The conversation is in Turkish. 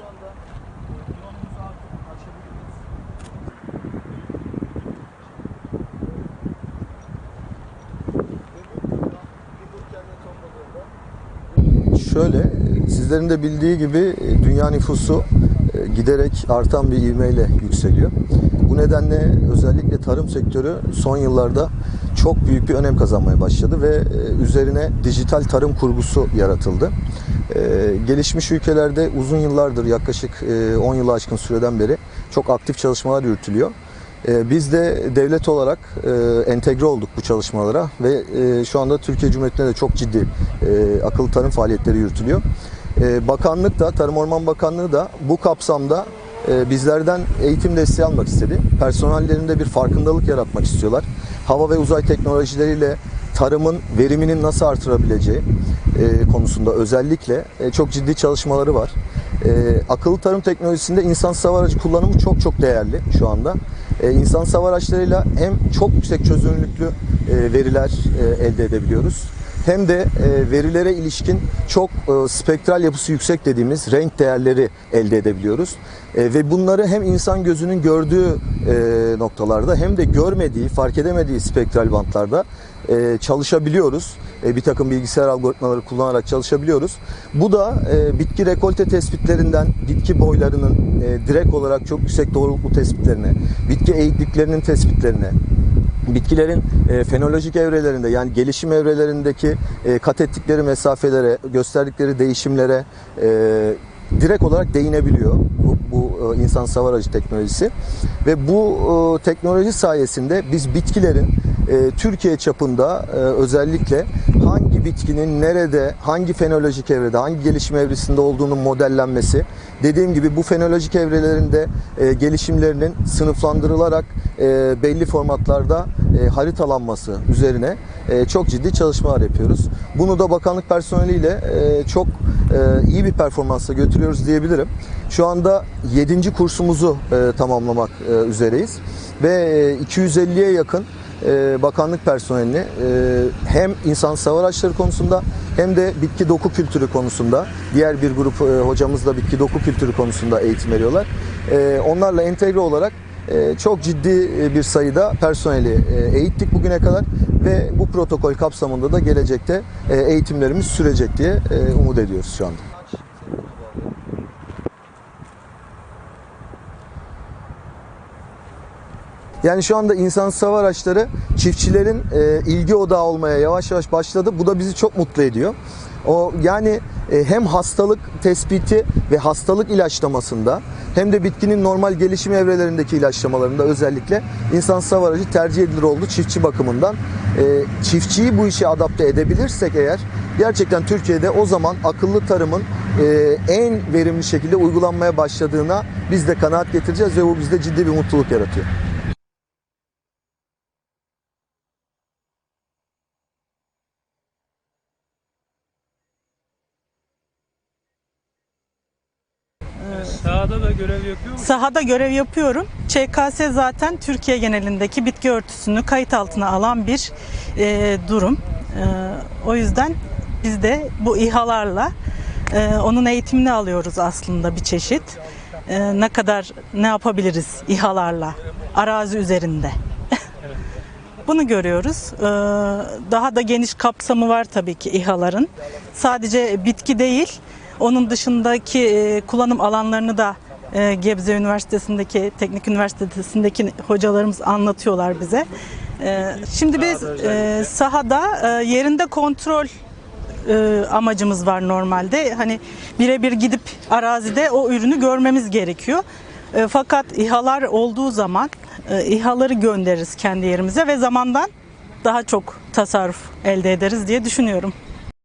şu anda yolumuzu artık aşabiliriz. Şöyle, sizlerin de bildiği gibi e, dünya nüfusu e, giderek artan bir ivmeyle yükseliyor. Bu nedenle özellikle tarım sektörü son yıllarda çok büyük bir önem kazanmaya başladı ve e, üzerine dijital tarım kurgusu yaratıldı. E, Gelişmiş ülkelerde uzun yıllardır yaklaşık e, 10 yılı aşkın süreden beri çok aktif çalışmalar yürütülüyor. E, Biz de devlet olarak e, entegre olduk bu çalışmalara ve e, şu anda Türkiye Cumhuriyeti'nde de çok ciddi e, akıllı tarım faaliyetleri yürütülüyor. E, Bakanlık da, Tarım Orman Bakanlığı da bu kapsamda e, bizlerden eğitim desteği almak istedi. Personellerinde bir farkındalık yaratmak istiyorlar. Hava ve uzay teknolojileriyle tarımın veriminin nasıl artırabileceği e, konusunda özellikle e, çok ciddi çalışmaları var. E, akıllı tarım teknolojisinde insan hava aracı kullanımı çok çok değerli şu anda. E, insan hava araçlarıyla hem çok yüksek çözünürlüklü e, veriler e, elde edebiliyoruz hem de e, verilere ilişkin çok e, spektral yapısı yüksek dediğimiz renk değerleri elde edebiliyoruz. E, ve bunları hem insan gözünün gördüğü noktalarda hem de görmediği, fark edemediği spektral bantlarda çalışabiliyoruz. Bir takım bilgisayar algoritmaları kullanarak çalışabiliyoruz. Bu da bitki rekolte tespitlerinden bitki boylarının direkt olarak çok yüksek doğruluklu tespitlerine, bitki eğikliklerinin tespitlerine, bitkilerin e, fenolojik evrelerinde yani gelişim evrelerindeki e, kat ettikleri mesafelere, gösterdikleri değişimlere e, direkt olarak değinebiliyor bu, bu e, insan savar aracı teknolojisi. Ve bu e, teknoloji sayesinde biz bitkilerin e, Türkiye çapında e, özellikle hangi bitkinin nerede, hangi fenolojik evrede, hangi gelişim evresinde olduğunun modellenmesi, dediğim gibi bu fenolojik evrelerinde e, gelişimlerinin sınıflandırılarak belli formatlarda haritalanması üzerine çok ciddi çalışmalar yapıyoruz. Bunu da bakanlık personeliyle çok iyi bir performansla götürüyoruz diyebilirim. Şu anda 7. kursumuzu tamamlamak üzereyiz ve e, 250'ye yakın e, bakanlık personelini e, hem insan hava araçları konusunda hem de bitki doku kültürü konusunda diğer bir grup e, hocamız da bitki doku kültürü konusunda eğitim veriyorlar. E, onlarla entegre olarak çok ciddi bir sayıda personeli eğittik bugüne kadar ve bu protokol kapsamında da gelecekte eğitimlerimiz sürecek diye umut ediyoruz şu anda. Yani şu anda insan hava araçları çiftçilerin e, ilgi odağı olmaya yavaş yavaş başladı. Bu da bizi çok mutlu ediyor. O yani e, hem hastalık tespiti ve hastalık ilaçlamasında hem de bitkinin normal gelişim evrelerindeki ilaçlamalarında özellikle insan hava aracı tercih edilir oldu çiftçi bakımından. E, çiftçiyi bu işe adapte edebilirsek eğer gerçekten Türkiye'de o zaman akıllı tarımın e, en verimli şekilde uygulanmaya başladığına biz de kanaat getireceğiz ve bu bizde ciddi bir mutluluk yaratıyor. Sahada da görev yapıyor musun? Sahada görev yapıyorum. ÇKS zaten Türkiye genelindeki bitki örtüsünü kayıt altına alan bir e, durum. E, o yüzden biz de bu İHA'larla e, onun eğitimini alıyoruz aslında bir çeşit. E, ne kadar ne yapabiliriz İHA'larla arazi üzerinde. Bunu görüyoruz. E, daha da geniş kapsamı var tabii ki İHA'ların. Sadece bitki değil, onun dışındaki e, kullanım alanlarını da e, Gebze Üniversitesi'ndeki, Teknik Üniversitesi'ndeki hocalarımız anlatıyorlar bize. E, Şimdi biz e, sahada e, yerinde kontrol e, amacımız var normalde. Hani birebir gidip arazide o ürünü görmemiz gerekiyor. E, Fakat İHA'lar olduğu zaman e, İHA'ları göndeririz kendi yerimize ve zamandan daha çok tasarruf elde ederiz diye düşünüyorum.